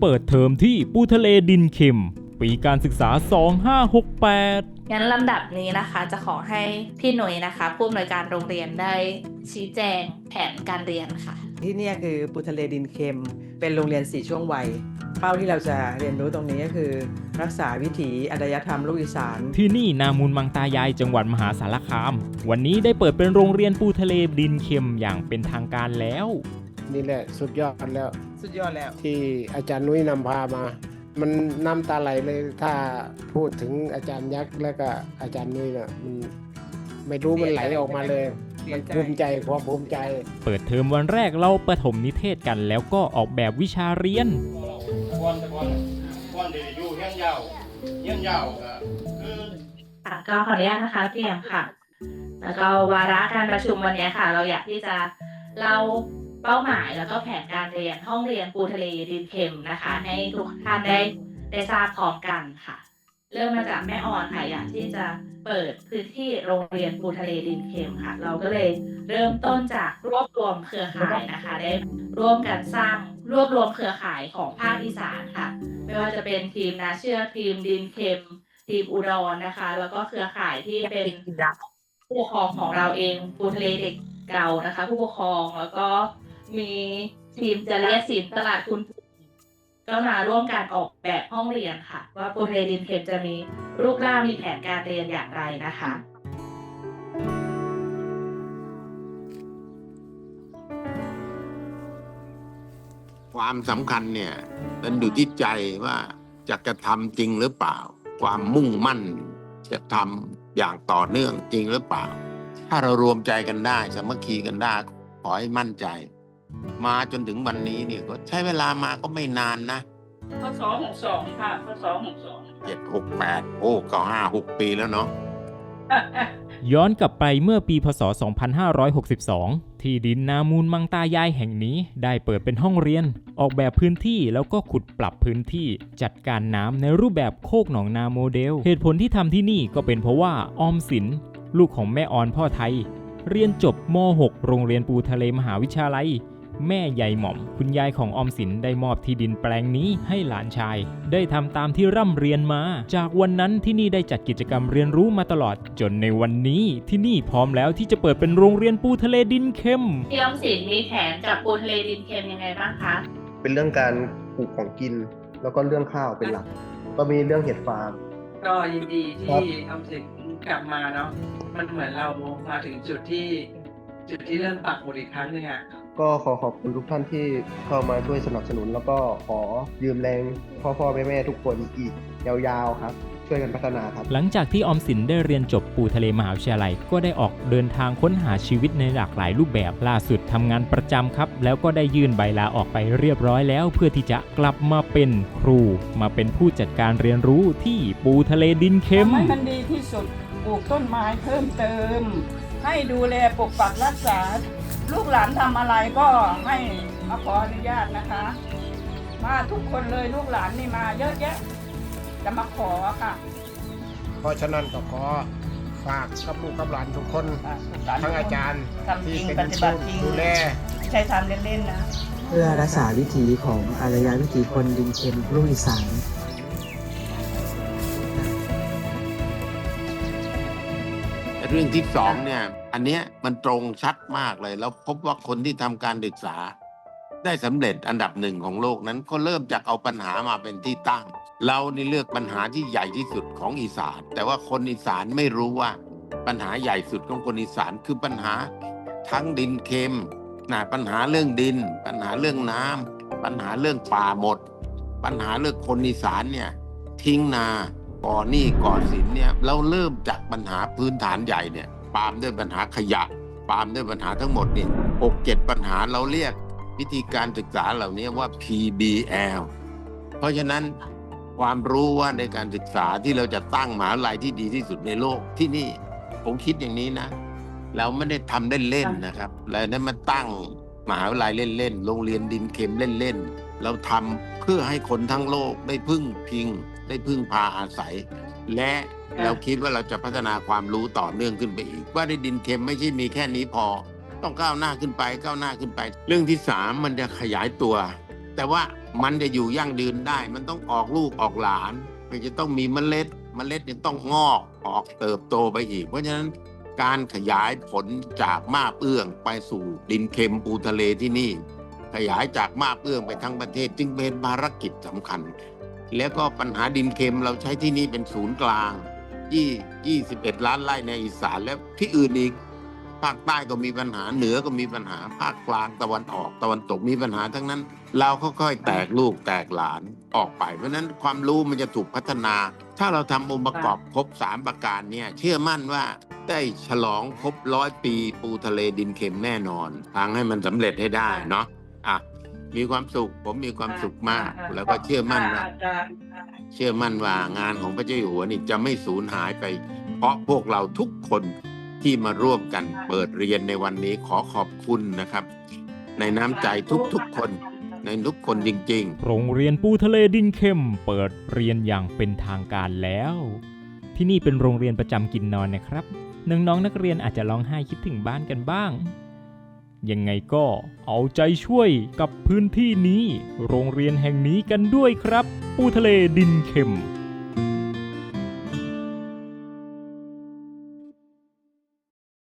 เปิดเทอมที่ปูทะเลดินเค็ม ปีการศึกษา 2568งั้นลำดับนี้นะคะจะขอให้พี่หนุ่ยนะคะผู้อำนวยการโรงเรียนได้ชี้แจงแผนการเรียนค่ะ ที่เนี่ยคือปูทะเลดินเค็ม เป็นโรงเรียนสี่ช่วงวัย เป้าที่เราจะเรียนรู้ตรงนี้ก็คือ รักษาวิถีอารยธรรมลูกอีสาน ที่นี่นามูลมังตายายจังหวัดมหาสารคาม วันนี้ได้เปิดเป็นโรงเรียนปูทะเลดินเค็มอย่างเป็นทางการแล้ว นี่แหละสุดยอดแล้วสุดยอดแล้ว ที่อาจารย์นุ้ยนำพามา มันน้ำตาไหลเลยถ้าพูดถึงอาจารย์ยักษ์แล้วก็อาจารย์นุ้ยน่ะมันไม่รู้มันไหลออกมาเลยมันภูมิใจความภูมิใจ เปิดเทอมวันแรกเราประถมนิเทศกัน แล้วก็ออกแบบวิชาเรียนก้อนแต่ก้อนก้อนเดี๋ยวอยู่เฮี้ยนยาวเฮี้ยนยาวก็คือ ค่ะก็ขออนุญาตนะคะพี่แอมค่ะ แล้วก็วาระการประชุมวันนี้ค่ะ เราอยากที่จะเล่า เป้าหมายแล้วก็แผนการเรียนห้องเรียนปูทะเลดินเค็มนะคะ ให้ทุกท่านได้ได้ทราบพร้อมกันค่ะ เริ่มมาจากแม่อ่อนค่ะอยากที่จะเปิดพื้นที่โรงเรียนปูทะเลดินเค็มค่ะ เราก็เลยเริ่มต้นจากรวบรวมเครือข่ายนะคะ ได้ร่วมกันสร้างรวบรวมเครือข่ายของภาคอีสานค่ะ ไม่ว่าจะเป็นทีมนาเชื่อทีมดินเค็ม ทีมอุดรนะคะ แล้วก็เครือข่ายที่เป็นผู้ปกครองของเราเองปูทะเลเด็กเก่านะคะ ผู้ปกครองแล้วก็ มีทีมจริยศิลป์ตลาดคุณก็มาร่วมการออกแบบห้องเรียนค่ะ ว่าโปูทะเลดินเค็มจะมีรูปร่างมีแผนการเรียนอย่างไรนะคะความสำคัญเนี่ยมันอยู่ที่ใจว่าจะกระทำจริงหรือเปล่า ความมุ่งมั่นจะทำอย่างต่อเนื่องจริงหรือเปล่า ถ้าเรารวมใจกันได้สามัคคีกันได้ขอให้มั่นใจ มาจนถึงวันนี้เนี่ยก็ใช้เวลามาก็ไม่นานนะพศหกสองค่ะพศหกสองเจ็ดหกแปดโอ้ก็ห้าหกปีแล้วเนาะย้อนกลับไปเมื่อปีพศ 2562 ที่ดินนามูลมังตายายแห่งนี้ได้เปิดเป็นห้องเรียน ออกแบบพื้นที่แล้วก็ขุดปรับพื้นที่ จัดการน้ำในรูปแบบโคกหนองนาโมเดล เหตุผลที่ทำที่นี่ก็เป็นเพราะว่าออมสิน ลูกของแม่ออนพ่อไทย เรียนจบม .6 โรงเรียนปูทะเลมหาวิทยาลัย แม่ยายหม่อม คุณยายของออมสินได้มอบที่ดินแปลงนี้ให้หลานชาย ได้ทำตามที่ร่ำเรียนมา จากวันนั้นที่นี่ได้จัดกิจกรรมเรียนรู้มาตลอด จนในวันนี้ที่นี่พร้อมแล้วที่จะเปิดเป็นโรงเรียนปูทะเลดินเค็มพี่ออมสินมีแผนกับปูทะเลดินเค็มยังไงบ้างคะ เป็นเรื่องการปลูกของกิน แล้วก็เรื่องข้าวเป็นหลัก ก็มีเรื่องเห็ดฟาร์ม ก็ยินดีครัที่บทำสิงกลับมาเนาะ มันเหมือนเรามาถึงจุดที่ จุดที่เริ่มปักหมุดอีกครั้งหนึ่งอะ ก็ขอขอบคุณทุกท่านที่เข้ามาช่วยสนับสนุน แล้วก็ขอยืมแรงพ่อพ่อแม่แม่ทุกคนอีกยาวๆครับ ช่วยกันพัฒนาครับ หลังจากที่ออมสินได้เรียนจบปูทะเลมหาวิทยาลัย ก็ได้ออกเดินทางค้นหาชีวิตในหลากหลายรูปแบบล่าสุดทำงานประจำครับ แล้วก็ได้ยื่นใบลาออกไปเรียบร้อยแล้ว เพื่อที่จะกลับมาเป็นครู มาเป็นผู้จัดการเรียนรู้ที่ปูทะเลดินเค็ม ทำให้มันดีที่สุด ปลูกต้นไม้เพิ่มเติม ให้ดูแลปกปักรักษา ลูกหลานทำอะไรก็ให้มาขออนุญาตนะคะ มาทุกคนเลยลูกหลานนี่มาเยอะแยะ จะมาขอค่ะ เพราะฉะนั้นก็ขอฝากกับลูกกับหลานทุกคนอะลูกหลนทั้งอาจารย์ทำจที่ริงเป็นปฏิบัติจริงดูแล ไม่ใช่ทำเล่นๆนะ เพื่อรักษาวิถีของอารยวิถีคนดินเค็มลูกอีสาน เรื่องที่สองเนี่ยอันเนี้ยมันตรงชัดมากเลย แล้วพบว่าคนที่ทำการศึกษา ได้สำเร็จอันดับหนึ่งของโลกนั้นก็เริ่มจากเอาปัญหามาเป็นที่ตั้ง เรานี่เลือกปัญหาที่ใหญ่ที่สุดของอีสาน แต่ว่าคนอีสานไม่รู้ว่าปัญหาใหญ่สุดของคนอีสานคือปัญหาทั้งดินเค็มนะปัญหาเรื่องดิน ปัญหาเรื่องน้ำปัญหาเรื่องป่าหมด ปัญหาเรื่องคนอีสานเนี่ยทิ้งนา ก่อหนี้ก่อสินเนี่ยเราเริ่มจากปัญหาพื้นฐานใหญ่เนี่ยปาล์มด้วยปัญหาขยะ ปาล์มด้วยปัญหาทั้งหมดเนี่ยหกเจ็ดปัญหาเราเรียกวิธีการศึกษาเหล่านี้ว่า PBL เพราะฉะนั้นความรู้ว่าในการศึกษาที่เราจะตั้งมหาลัยที่ดีที่สุดในโลกที่นี่ผมคิดอย่างนี้นะ เราไม่ได้ทำเล่นๆนะครับเราได้มาตั้งมหาวิทยาลัยเล่นๆโรงเรียนดินเค็มเล่นๆเราทำเพื่อให้คนทั้งโลกได้พึ่งพิง ได้พึ่งพาอาศัย และเราคิดว่าเราจะพัฒนาความรู้ต่อเนื่องขึ้นไปอีก ว่าในดินเค็มไม่ใช่มีแค่นี้พอ ต้องก้าวหน้าขึ้นไปก้าวหน้าขึ้นไป เรื่องที่สามมันจะขยายตัว แต่ว่ามันจะอยู่ยั่งยืนได้ มันต้องออกลูกออกหลานมันจะต้องมีเมล็ด เมล็ดเนี่ยต้องงอกออกเติบโตไปอีก เพราะฉะนั้นการขยายผลจากมาบเอื้องไปสู่ดินเค็มปูทะเลที่นี่ ขยายจากมาบเอื้องไปทั้งประเทศจึงเป็นภารกิจสำคัญ แล้วก็ปัญหาดินเค็มเราใช้ที่นี่เป็นศูนย์กลางยี่21 ล้านไร่ในอีสานแล้วที่อื่นอีก ภาคใต้ก็มีปัญหาเหนือก็มีปัญหาภาคกลางตะวันออกตะวันตกมีปัญหาทั้งนั้น เราค่อยๆแตกลูกแตกหลานออกไป เพราะนั้นความรู้มันจะถูกพัฒนา ถ้าเราทำองค์ประกอบครบสามประการเนี่ยเชื่อมั่นว่าได้ฉลองครบร้อยปีปูทะเลดินเค็มแน่นอนทางให้มันสำเร็จให้ได้เนาะ มีความสุข ผมมีความสุขมาก แล้วก็เชื่อมั่นว่าอาจารย์เชื่อมั่นว่างานของพระเจ้าอยู่หัวนี่จะไม่สูญหายไป เพราะพวกเราทุกคนที่มาร่วมกันเปิดเรียนในวันนี้ขอขอบคุณนะครับ ในน้ำใจทุกๆคนในทุกคนจริงๆ โรงเรียนปูทะเลดินเค็มเปิดเรียนอย่างเป็นทางการแล้ว ที่นี่เป็นโรงเรียนประจำกินนอนนะครับน้องๆนักเรียนอาจจะร้องไห้คิดถึงบ้านกันบ้าง ยังไงก็เอาใจช่วยกับพื้นที่นี้ โรงเรียนแห่งนี้กันด้วยครับ ปูทะเลดินเค็ม